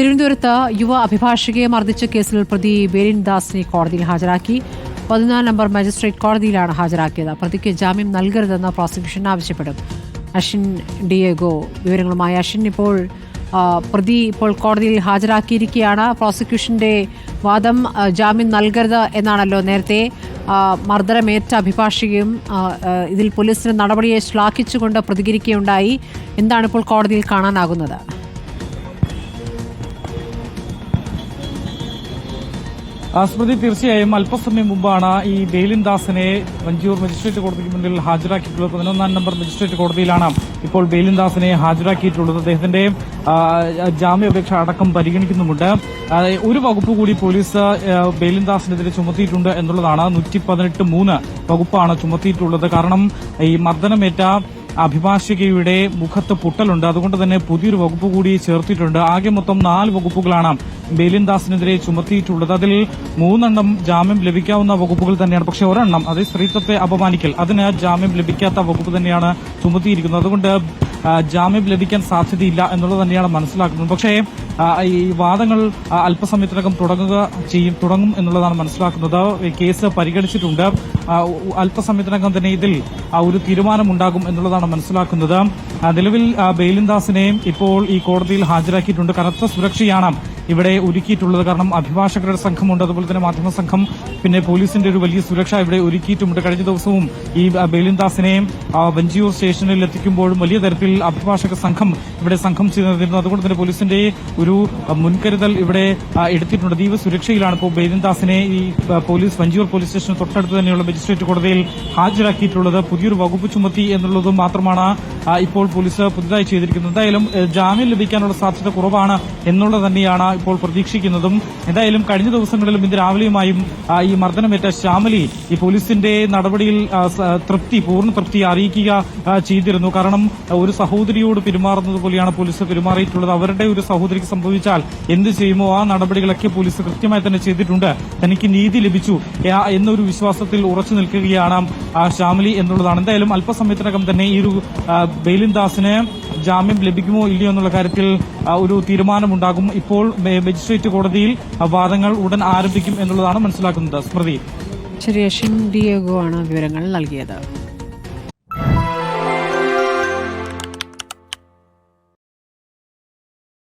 തിരുവനന്തപുരത്ത് യുവ അഭിഭാഷകയെ മർദ്ദിച്ച കേസിൽ പ്രതി ബേരിൻ ദാസിനെ കോടതിയിൽ ഹാജരാക്കി. പതിനാല് നമ്പർ മജിസ്ട്രേറ്റ് കോടതിയിലാണ് ഹാജരാക്കിയത്. പ്രതിക്ക് ജാമ്യം നൽകരുതെന്ന് പ്രോസിക്യൂഷൻ ആവശ്യപ്പെടും. അഷിൻ ഡിയേഗോ വിവരങ്ങളുമായി അഷിൻ ഇപ്പോൾ പ്രതി ഇപ്പോൾ കോടതിയിൽ ഹാജരാക്കിയിരിക്കുകയാണ്. പ്രോസിക്യൂഷന്റെ വാദം ജാമ്യം നൽകരുത് എന്നാണല്ലോ നേരത്തെ മർദ്ദനമേറ്റ അഭിഭാഷകയും ഇതിൽ പോലീസിന്റെ നടപടിയെ ശ്ലാഘിച്ചുകൊണ്ട് പ്രതികരിക്കുകയുണ്ടായി. എന്താണ് ഇപ്പോൾ കോടതിയിൽ കാണാനാകുന്നത്? സ്മൃതി തീർച്ചയായും അല്പസമയം മുമ്പാണ് ഈ ബെയിലിൻ ദാസിനെ വഞ്ചിയൂർ മജിസ്ട്രേറ്റ് കോടതിക്ക് മുന്നിൽ ഹാജരാക്കിയിട്ടുള്ളത്. പതിനൊന്നാം നമ്പർ മജിസ്ട്രേറ്റ് കോടതിയിലാണ് ഇപ്പോൾ ബെയിലിൻ ദാസിനെ ഹാജരാക്കിയിട്ടുള്ളത്. അദ്ദേഹത്തിന്റെ ജാമ്യാപേക്ഷ അടക്കം പരിഗണിക്കുന്നുമുണ്ട്. ഒരു വകുപ്പ് കൂടി പോലീസ് ബെയിലിൻദാസിനെതിരെ ബെയിലിൻ ദാസിനെതിരെ ചുമത്തിയിട്ടുണ്ട് എന്നുള്ളതാണ് നൂറ്റി പതിനെട്ട് മൂന്ന് വകുപ്പാണ് ചുമത്തിയിട്ടുള്ളത്. കാരണം ഈ മർദ്ദനമേറ്റ അഭിഭാഷികയുടെ മുഖത്ത് പൊട്ടലുണ്ട്. അതുകൊണ്ട് തന്നെ പുതിയൊരു വകുപ്പ് കൂടി ചേർത്തിട്ടുണ്ട്. ആകെ മൊത്തം നാല് വകുപ്പുകളാണ് ബേലിൻദാസിനെതിരെ ചുമത്തിയിട്ടുള്ളത്. അതിൽ മൂന്നെണ്ണം ജാമ്യം ലഭിക്കാവുന്ന വകുപ്പുകൾ തന്നെയാണ്. പക്ഷെ ഒരെണ്ണം അത് സ്ത്രീത്വത്തെ അപമാനിക്കൽ. അതിന് ജാമ്യം ലഭിക്കാത്ത വകുപ്പ് തന്നെയാണ് ചുമത്തിയിരിക്കുന്നത്. അതുകൊണ്ട് ജാമ്യം ലഭിക്കാൻ സാധ്യതയില്ല എന്നുള്ളത് തന്നെയാണ് മനസ്സിലാക്കുന്നത്. പക്ഷേ ഈ വാദങ്ങൾ അല്പസമയത്തിനകം തുടങ്ങുക ചെയ്യും തുടങ്ങും എന്നുള്ളതാണ് മനസ്സിലാക്കുന്നത്. കേസ് പരിഗണിച്ചിട്ടുണ്ട്. അല്പസമയത്തിനകം തന്നെ ഇതിൽ ഒരു തീരുമാനമുണ്ടാകും എന്നുള്ളതാണ് മനസ്സിലാക്കുന്നത്. നിലവിൽ ബെയിലിൻദാസിനെയും ഇപ്പോൾ ഈ കോടതിയിൽ ഹാജരാക്കിയിട്ടുണ്ട്. കനത്ത സുരക്ഷയാണ് ഇവിടെ ഒരുക്കിയിട്ടുള്ളത്. കാരണം അഭിഭാഷകരുടെ സംഘമുണ്ട് അതുപോലെ തന്നെ മാധ്യമ സംഘം പിന്നെ പോലീസിന്റെ ഒരു വലിയ സുരക്ഷ ഇവിടെ ഒരുക്കിയിട്ടുമുണ്ട്. കഴിഞ്ഞ ദിവസവും ഈ ബേലിൻദാസിനെയും വഞ്ചിയൂർ സ്റ്റേഷനിൽ എത്തിക്കുമ്പോഴും വലിയ തരത്തിൽ അഭിഭാഷക സംഘം ഇവിടെ സംഘം ചെയ്തിരുന്നു അതുകൊണ്ട് തന്നെ പോലീസിന്റെ ഒരു മുൻകരുതൽ ഇവിടെ എടുത്തിട്ടുണ്ട്. അതീവ സുരക്ഷയിലാണ് ഇപ്പോൾ ബേലിൻദാസിനെ ഈ പോലീസ് വഞ്ചിയൂർ പോലീസ് സ്റ്റേഷന് തൊട്ടടുത്ത് തന്നെയുള്ള മജിസ്ട്രേറ്റ് കോടതിയിൽ ഹാജരാക്കിയിട്ടുള്ളത്. പുതിയൊരു വകുപ്പ് ചുമത്തി എന്നുള്ളതും മാത്രമാണ് ഇപ്പോൾ പോലീസ് പുതുതായി ചെയ്തിരിക്കുന്നത്. എന്തായാലും ജാമ്യം ലഭിക്കാനുള്ള സാധ്യത കുറവാണ് എന്നുള്ളത് തന്നെയാണ് ഇപ്പോൾ പ്രതീക്ഷിക്കുന്നതും എന്തായാലും കഴിഞ്ഞ ദിവസങ്ങളിലും ഇന്ന് രാവിലെയുമായും ഈ മർദ്ദനമേറ്റ ശ്യാമലി ഈ പോലീസിന്റെ നടപടിയിൽ തൃപ്തി പൂർണ തൃപ്തി അറിയിക്കുക ചെയ്തിരുന്നു. കാരണം ഒരു സഹോദരിയോട് പെരുമാറുന്നത് പോലെയാണ് പോലീസ് പെരുമാറിയിട്ടുള്ളത്. അവരുടെ ഒരു സഹോദരിക്ക് സംഭവിച്ചാൽ എന്ത് ചെയ്യുമോ ആ നടപടികളൊക്കെ പോലീസ് കൃത്യമായി തന്നെ ചെയ്തിട്ടുണ്ട്. തനിക്ക് നീതി ലഭിച്ചു എന്നൊരു വിശ്വാസത്തിൽ ഉറച്ചു നിൽക്കുകയാണ് ശ്യാമലി എന്നുള്ളതാണ്. എന്തായാലും അല്പസമയത്തിനകം തന്നെ ഈ ഒരു ബെയിലിൻദാസിനെ ബെയിലിൻ ദാസിന് ജാമ്യം ലഭിക്കുമോ ഇല്ലയോ എന്നുള്ള കാര്യത്തിൽ ഒരു തീരുമാനമുണ്ടാകും. ഇപ്പോൾ മജിസ്ട്രേറ്റ് കോടതിയിൽ വാദങ്ങൾ ഉടൻ ആരംഭിക്കും എന്നുള്ളതാണ് മനസ്സിലാക്കുന്നത്. സ്മൃതി. ഡിയേഗോ ആണ് വിവരങ്ങൾ നൽകിയത്.